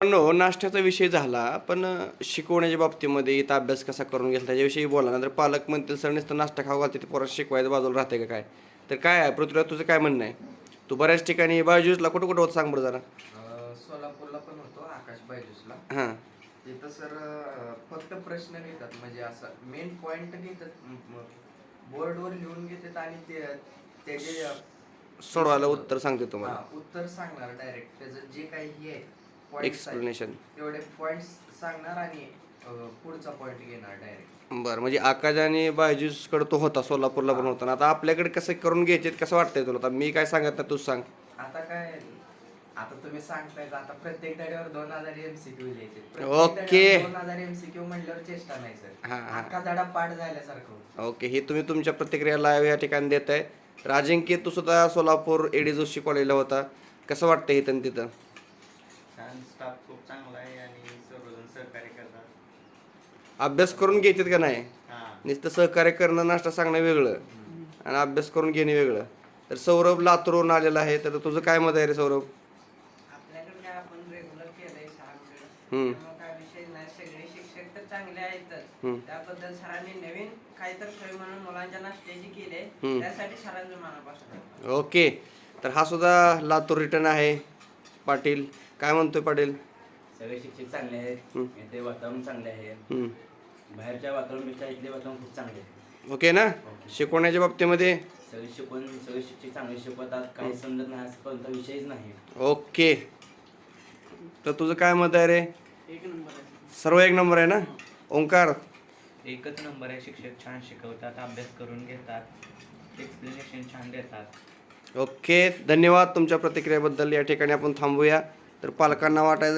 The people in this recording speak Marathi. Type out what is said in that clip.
नो नाश्त्याचा विषय झाला पण शिकवण्याच्या बाबतीमध्ये इथं अभ्यास कसा करून घेतला त्याच्याविषयी बोला नंतर पालक म्हणतील सर नुसतं नाश्ता खाऊ घालते ते पोरात शिकवायचं बाजूला राहते का काय? तर काय आहे पृथ्वीराज तुझं काय म्हणणं आहे? तू बऱ्याच ठिकाणी बाजूसला कुठं कुठं होतं सांग बरं जरा. सोलापूरला पण होतो आकाश बायजूसला हां. तिथं सर फक्त प्रश्न घेतात म्हणजे असं मेन पॉइंट घेतात बोर्डवर लिहून घेतात आणि ते त्याचे सोडवायला उत्तर सांगते तुम्हाला. हा, उत्तर सांगणार डायरेक्ट त्याचं जे काही हे आहे एक्सप्लेनेशन तेवढे पॉइंट्स सांगणार आणि पुढचा पॉइंट घेणार डायरेक्ट बरं म्हणजे आकाश आणि बायजूसकडे तो होता सोलापूरला पण होता. ना आता आपल्याकडे कसं करून घ्यायचे कसं वाटतंय तुला? आता मी काय सांगत नाही तूच सांग. आता काय आता तुम्ही सांगताय आता प्रत्येक धड्यावर दोन हजार एमसीक्यू लिहायचे ओके. दोन हजार एमसीक्यू म्हणल्यावर चेष्टा नाही सर. हा, हा. अख्खा धडा पाठ झाल्यासारखं. ओके हे तुम्ही तुमच्या प्रतिक्रिया लाईव्ह या ठिकाणी देत आहे राजिंक्य तू सुद्धा सोलापूर एडी जोशी कॉलेजला होता. कसं वाटतं इथं आणि तिथं? स्टाफ खूप चांगला आहे आणि सर्वजण सहकार्य करतात. अभ्यास करून घेतात का नाही? हां. नुसतं सहकार्य करणं नाश्ता सांगणं वेगळं. आणि अभ्यास करून घेणे वेगळं. तर सौरभ लातूरहून आलेला आहे तर तुझं काय मत आहे रे सौरभ? आपल्याकडे काय आपण रेग्युलर केलंय सहा हम्म. पिरियड त्यामुळे काय विषय नाही. सगळे शिक्षक तर चांगले आहेतच. हम्म. त्याबद्दल सरांनी नवीन काहीतरी सोय म्हणून मुलांच्या नाश्त्याची केली. हम्म. त्यासाठी सरांचं मनापासून ओके. तर हा सुद्धा लातूर रिटर्न आहे पाटील. काय म्हणतोय पाटील? सगळे शिक्षक चांगले आहेत. हं. इथे वातावरण चांगले आहे. हम्म. बाहेरच्या वातावरणापेक्षा इथले वातावरण खूप चांगले आहे. ओके ना? शिकवण्याच्या बाबतीमध्ये? सगळे शिकवून सगळे शिक्षक चांगले शिकवतात. काही समजत नाही असं कोणता विषयच नाही. ओके. तर तुझं काय मत आहे रे? एक नंबर आहे. सर्व एक नंबर आहे ना? ओंकार? एकच नंबर आहे शिक्षक छान शिकवतात अभ्यास करून घेतात. एक्सप्लेनेशन छान देतात. ओके. धन्यवाद तुमच्या प्रतिक्रियेबद्दल. या ठिकाणी आपण थांबूया. तर पालकांना वाटायचं